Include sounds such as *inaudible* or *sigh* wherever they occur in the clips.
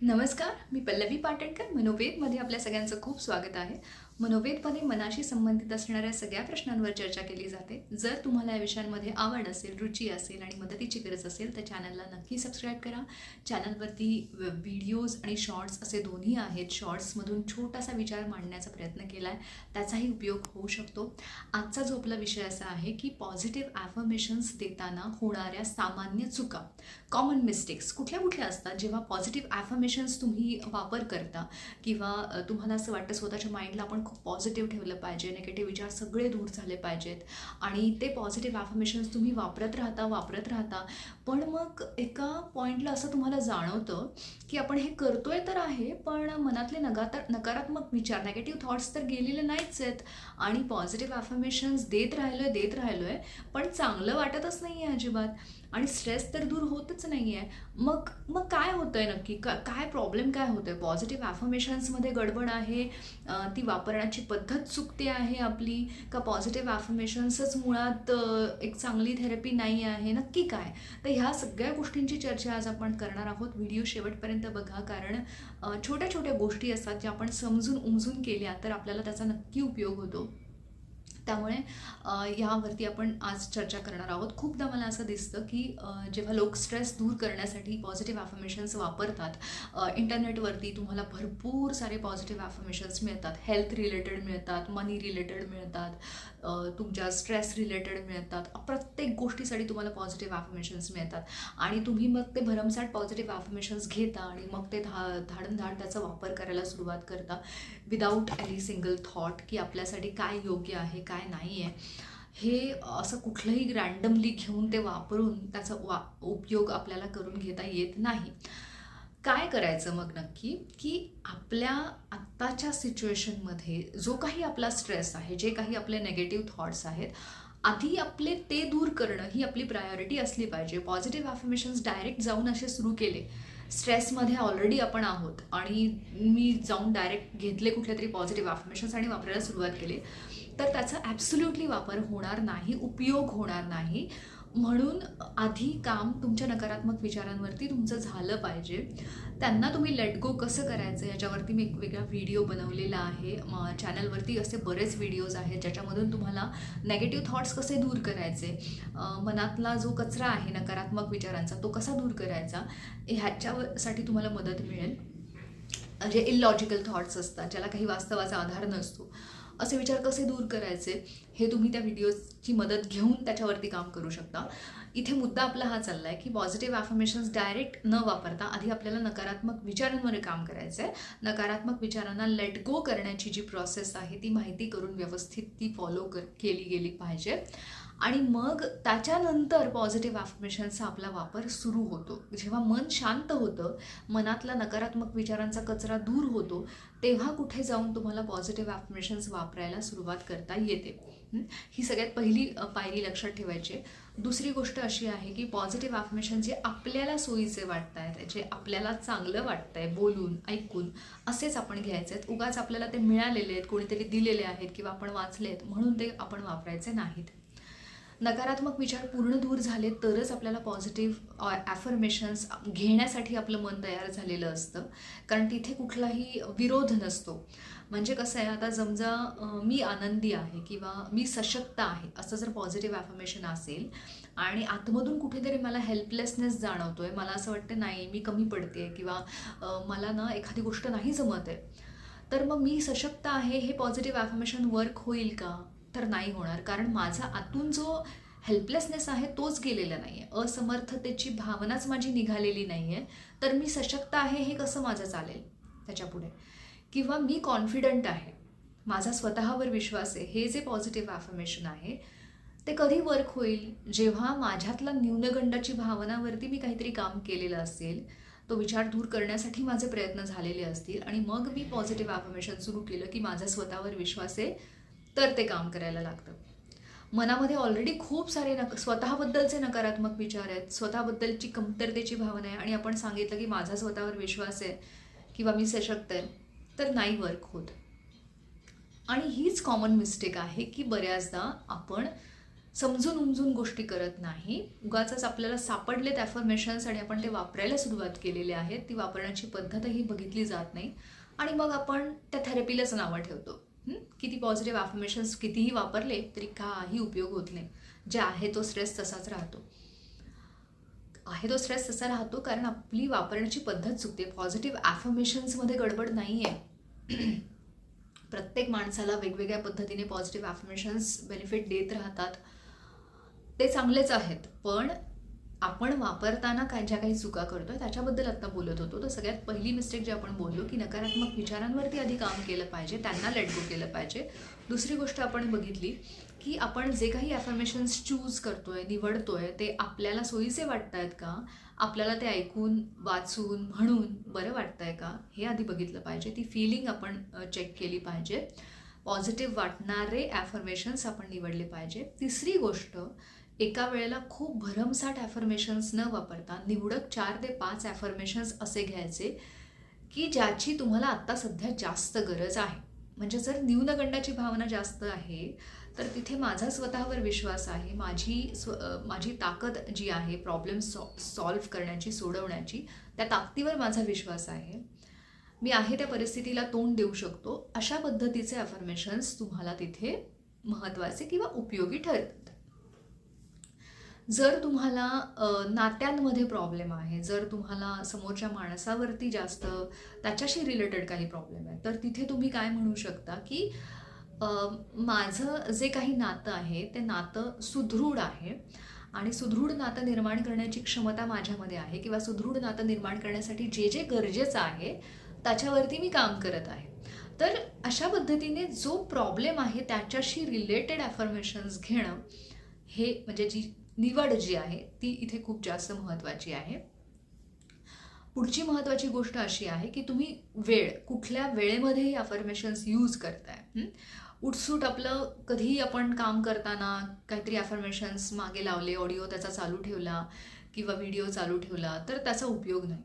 नमस्कार मी पल्लवी पाटणकर मनोवेदमध्ये आपल्या सगळ्यांचं खूप स्वागत आहे. मनोवेदपणे मनाशी संबंधित असणाऱ्या सगळ्या प्रश्नांवर चर्चा केली जाते. जर तुम्हाला या विषयांमध्ये आवड असेल रुची असेल आणि मदतीची गरज असेल तर चॅनलला नक्की सबस्क्राईब करा. चॅनलवरती व्हिडिओज आणि शॉर्ट्स असे दोन्ही आहेत. शॉर्ट्समधून छोटासा विचार मांडण्याचा प्रयत्न केला आहे त्याचाही उपयोग होऊ शकतो. आजचा जो आपला विषय असा आहे की पॉझिटिव्ह ॲफर्मेशन्स देताना होणाऱ्या सामान्य चुका कॉमन मिस्टेक्स कुठल्या कुठल्या असतात? जेव्हा पॉझिटिव्ह ॲफर्मेशन्स तुम्ही वापर करता किंवा तुम्हाला असं वाटतं स्वतःच्या माइंडला आपण खूप पॉझिटिव्ह ठेवलं पाहिजे नेगेटिव्ह विचार सगळे दूर झाले पाहिजेत. आणि ते पॉझिटिव्ह ॲफर्मेशन्स तुम्ही वापरत राहता वापरत राहता पण मग एका पॉईंटला असं तुम्हाला जाणवतं की आपण हे करतोय तर आहे पण मनातले नगातर नकारात्मक विचार नेगेटिव्ह थॉट्स तर गेलेले नाहीच आहेत. आणि पॉझिटिव्ह ॲफर्मेशन्स देत राहिलो आहे देत राहिलो आहे पण चांगलं वाटतच नाही आहे अजिबात. आणि स्ट्रेस तर दूर होतच नाही आहे मग मग काय होतं आहे नक्की? का काय प्रॉब्लेम काय होतं आहे पॉझिटिव्ह ॲफर्मेशन्समध्ये गडबड आहे? ती वापरण्याची पद्धत चुकते आहे आपली? का पॉझिटिव्ह ॲफर्मेशन्सच मुळात एक चांगली थेरपी नाही आहे? नक्की काय? तर ह्या सगळ्या गोष्टींची चर्चा आज आपण करणार आहोत. व्हिडिओ शेवटपर्यंत बघा कारण छोट्या छोट्या गोष्टी असतात ज्या आपण समजून उमजून केल्या तर आपल्याला त्याचा नक्की उपयोग होतो. त्यामुळे यावरती आपण आज चर्चा करणार आहोत. खूपदा मला असं दिसतं की जेव्हा लोक स्ट्रेस दूर करण्यासाठी पॉझिटिव्ह ॲफर्मेशन्स वापरतात इंटरनेटवरती तुम्हाला भरपूर सारे पॉझिटिव्ह ॲफर्मेशन्स मिळतात. हेल्थ रिलेटेड मिळतात मनी रिलेटेड मिळतात तुमच्या स्ट्रेस रिलेटेड मिळतात. प्रत्येक गोष्टीसाठी तुम्हाला पॉझिटिव्ह ॲफर्मेशन्स मिळतात. आणि तुम्ही मग ते भरमसाठ पॉझिटिव्ह ॲफर्मेशन्स घेता आणि मग ते धा धाडंधाड त्याचा वापर करायला सुरुवात करता विदाऊट एनी सिंगल थॉट की आपल्यासाठी काय योग्य आहे काय नाही आहे हे असं कुठलंही रँडमली घेऊन ते वापरून त्याचा वा उपयोग आपल्याला करून घेता येत नाही. काय करायचं मग नक्की? की आपल्या आत्ताच्या सिच्युएशनमध्ये जो काही आपला स्ट्रेस आहे जे काही आपले नेगेटिव्ह थॉट्स आहेत आधी आपले ते दूर करणं ही आपली प्रायोरिटी असली पाहिजे. पॉझिटिव्ह ॲफर्मेशन्स डायरेक्ट जाऊन असे सुरू केले. स्ट्रेसमध्ये ऑलरेडी आपण आहोत आणि मी जाऊन डायरेक्ट घेतले कुठल्या तरी पॉझिटिव्ह ॲफर्मेशन्स आणि वापरायला सुरुवात केली. तर त्याचा ॲब्सोल्युटली वापर होणार नाही उपयोग होणार नाही. म्हणून आधी काम तुमच्या नकारात्मक विचारांवरती तुमचं झालं पाहिजे. त्यांना तुम्ही लेट गो कसं करायचं याच्यावरती मी एक वेगळा व्हिडिओ बनवलेला आहे. चॅनलवरती असे बरेच व्हिडिओज आहेत ज्याच्यामधून तुम्हाला नेगेटिव्ह थॉट्स कसे दूर करायचे. मनातला जो कचरा आहे नकारात्मक विचारांचा तो कसा दूर करायचा ह्याच्यासाठी तुम्हाला मदत मिळेल. जे इलॉजिकल थॉट्स असतात ज्याला काही वास्तवाचा आधार नसतो. असे विचार कसे दूर करायचे हे तुम्ही त्या व्हिडिओची मदत घेऊन त्याच्यावरती काम करू शकता. इथे मुद्दा आपला हा चालला आहे की पॉझिटिव्ह ॲफर्मेशन्स डायरेक्ट न वापरता आधी आपल्याला नकारात्मक विचारांवर काम करायचं आहे नकारात्मक विचारांना लेट गो करण्याची जी प्रोसेस आहे ती माहिती करून व्यवस्थित ती फॉलो कर केली गेली पाहिजे. आणि मग त्याच्यानंतर पॉझिटिव्ह ॲफर्मेशन्सचा आपला वापर सुरू होतो. जेव्हा मन शांत होतं मनातला नकारात्मक विचारांचा कचरा दूर होतो तेव्हा कुठे जाऊन तुम्हाला पॉझिटिव्ह ॲफर्मेशन्स वापरायला सुरुवात करता येते. ही? सगळ्यात पहिली पायरी लक्षात ठेवायची आहे. दुसरी गोष्ट अशी आहे की पॉझिटिव्ह ॲफर्मेशन जे आपल्याला सोयीचे वाटत आहेत जे आपल्याला चांगलं वाटतंय बोलून ऐकून असेच आपण घ्यायचे आहेत. उगाच आपल्याला ते मिळालेले आहेत कोणीतरी दिलेले आहेत किंवा आपण वाचले आहेत म्हणून ते आपण वापरायचे नाहीत. नकारात्मक विचार पूर्ण दूर झाले तरच आपल्याला पॉझिटिव्ह ॲफर्मेशन्स घेण्यासाठी आपलं मन तयार झालेलं असतं. कारण तिथे कुठलाही विरोध नसतो. म्हणजे कसं आहे आता समजा मी आनंदी आहे किंवा मी सशक्त आहे असं जर पॉझिटिव्ह ॲफर्मेशन असेल आणि आतमधून कुठेतरी मला हेल्पलेसनेस जाणवतो आहे मला असं वाटतं नाही मी कमी पडते किंवा मला ना एखादी गोष्ट नाही जमत आहे. तर मग मी सशक्त आहे हे पॉझिटिव्ह ॲफर्मेशन वर्क होईल का? तर नाही होणार. कारण माझा आतून जो हेल्पलेसनेस आहे तोच गेलेला नाही आहे असमर्थतेची भावनाच माझी निघालेली नाही आहे तर मी सशक्त आहे हे कसं माझं चालेल? त्याच्यापुढे. किंवा मी कॉन्फिडंट आहे. माझा स्वतःवर विश्वास आहे. हे जे पॉझिटिव्ह ॲफर्मेशन आहे ते कधी वर्क होईल? जेव्हा माझ्यातला न्यूनगंडाची भावनावरती मी काहीतरी काम केलेलं असेल तो विचार दूर करण्यासाठी माझे प्रयत्न झालेले असतील आणि मग मी पॉझिटिव्ह ॲफर्मेशन सुरू केलं की माझा स्वतःवर विश्वास आहे तर ते काम करायला लागतं. मनामध्ये ऑलरेडी खूप सारे नक स्वतःबद्दलचे नकारात्मक विचार आहेत. स्वतःबद्दलची कमतरतेची भावना आहे. आणि आपण सांगितलं की माझा स्वतःवर विश्वास आहे किंवा मी सशक्त आहे तर नाही वर्क होत. आणि हीच कॉमन मिस्टेक आहे की बऱ्याचदा आपण समजून उमजून गोष्टी करत नाही. उगाच आपल्याला सापडलेत ॲफर्मेशन्स आणि आपण ते वापरायला सुरुवात केलेले आहेत. ती वापरण्याची पद्धतही बघितली जात नाही. आणि मग आपण त्या थेरपीलाच नावं ठेवतो. किती पॉझिटिव्ह ॲफर्मेशन्स कितीही वापरले तरी काही उपयोग होत नाही. जे आहे तो स्ट्रेस तसाच राहतो. आहे तो स्ट्रेस तसा राहतो कारण आपली वापरण्याची पद्धत चुकते. पॉझिटिव्ह ॲफर्मेशन्समध्ये गडबड नाही आहे *clears throat* प्रत्येक माणसाला वेगवेगळ्या पद्धतीने पॉझिटिव्ह ॲफर्मेशन्स बेनिफिट देत राहतात. ते चांगलेच आहेत पण आपण वापरताना काय ज्या काही चुका करतोय त्याच्याबद्दल आत्ता बोलत होतो. तर सगळ्यात पहिली मिस्टेक जे आपण बोललो की नकारात्मक विचारांवरती आधी काम केलं पाहिजे त्यांना लेट केलं पाहिजे. दुसरी गोष्ट आपण बघितली की आपण जे काही ॲफर्मेशन्स चूज करतोय निवडतोय ते आपल्याला सोयीचे वाटत आहेत का? आपल्याला ते ऐकून वाचून म्हणून बरं वाटतंय का? हे आधी बघितलं पाहिजे. ती फिलिंग आपण चेक केली पाहिजे. पॉझिटिव्ह वाटणारे ॲफर्मेशन्स आपण निवडले पाहिजे. तिसरी गोष्ट एका वेळेला खूप भरमसाठ ॲफर्मेशन्स न वापरता निवडक चार ते पाच ॲफर्मेशन्स असे घ्यायचे की ज्याची तुम्हाला आत्ता सध्या जास्त गरज आहे. म्हणजे जर न्यूनगंडाची भावना जास्त आहे तर तिथे माझा स्वतःवर विश्वास आहे माझी स्व माझी ताकद जी आहे प्रॉब्लेम सॉ सॉल्व्ह करण्याची सोडवण्याची त्या ताकदीवर माझा विश्वास आहे. मी आहे त्या परिस्थितीला तोंड देऊ शकतो. अशा पद्धतीचे अफर्मेशन्स तुम्हाला तिथे महत्त्वाचे किंवा उपयोगी ठरतात. जर तुम्हाला नात्यांमध्ये प्रॉब्लेम आहे जर तुम्हाला समोरच्या माणसावरती जास्त त्याच्याशी रिलेटेड काही प्रॉब्लेम आहे तर तिथे तुम्ही काय म्हणू शकता की माझं जे काही नातं आहे ते नातं सुदृढ आहे. आणि सुदृढ नातं निर्माण करण्याची क्षमता माझ्यामध्ये आहे किंवा सुदृढ नातं निर्माण करण्यासाठी जे जे गरजेचं आहे त्याच्यावरती मी काम करत आहे. तर अशा पद्धतीने जो प्रॉब्लेम आहे त्याच्याशी रिलेटेड ॲफर्मेशन्स घेणं हे म्हणजे जी निवड जी आहे ती इथे खूप जास्त महत्त्वाची आहे. पुढची महत्त्वाची गोष्ट अशी आहे की तुम्ही वेळ कुठल्या वेळेमध्ये ही अफर्मेशन्स यूज करताय उठसूट आपलं कधीही आपण काम करताना काहीतरी अफर्मेशन्स मागे लावले ऑडिओ त्याचा चालू ठेवला किंवा व्हिडिओ चालू ठेवला तर त्याचा उपयोग नाही.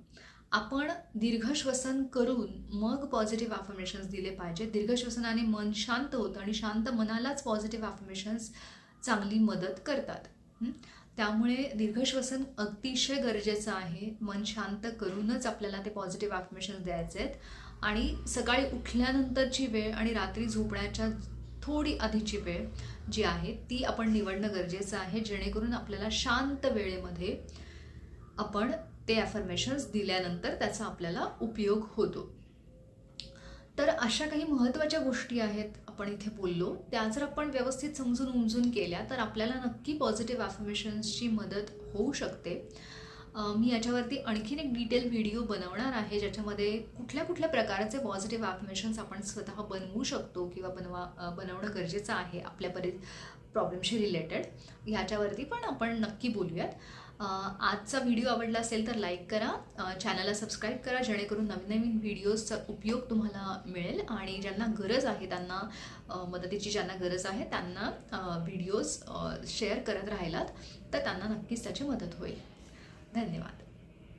आपण दीर्घश्वसन करून मग पॉझिटिव्ह अफर्मेशन्स दिले पाहिजे दीर्घश्वसनाने मन शांत होतं आणि शांत मनालाच पॉझिटिव्ह अफर्मेशन्स चांगली मदत करतात. त्यामुळे दीर्घश्वसन अतिशय गरजेचं आहे. मन शांत करूनच आपल्याला ते पॉझिटिव्ह अफर्मेशन्स द्यायचे आहेत. आणि सकाळी उठल्यानंतरची वेळ आणि रात्री झोपण्याच्या थोडी आधीची वेळ जी आहे ती आपण निवडणं गरजेचं आहे. जेणेकरून आपल्याला शांत वेळेमध्ये आपण ते ॲफर्मेशन्स दिल्यानंतर त्याचा आपल्याला उपयोग होतो. तर अशा काही महत्त्वाच्या गोष्टी आहेत आपण इथे बोललो. त्या जर आपण व्यवस्थित समजून उमजून केल्या तर आपल्याला नक्की पॉझिटिव्ह ॲफर्मेशन्सची मदत होऊ शकते. मी याच्यावरती आणखीन एक डिटेल व्हिडिओ बनवणार आहे ज्याच्यामध्ये कुठल्या कुठल्या प्रकारचे पॉझिटिव्ह ॲफर्मेशन्स आपण स्वतः बनवू शकतो किंवा बनवा बनवणं गरजेचं आहे आपल्या परि प्रॉब्लेमशी रिलेटेड ह्याच्यावरती पण आपण नक्की बोलूयात. आजचा व्हिडिओ आवडला असेल तर लाईक करा चॅनलला सबस्क्राईब करा जेणेकरून नवीन नवीन व्हिडिओजचा उपयोग तुम्हाला मिळेल आणि ज्यांना गरज आहे त्यांना मदतीची ज्यांना गरज आहे त्यांना व्हिडिओज शेअर करत राहिलात तर त्यांना नक्कीच त्याची मदत होईल. धन्यवाद.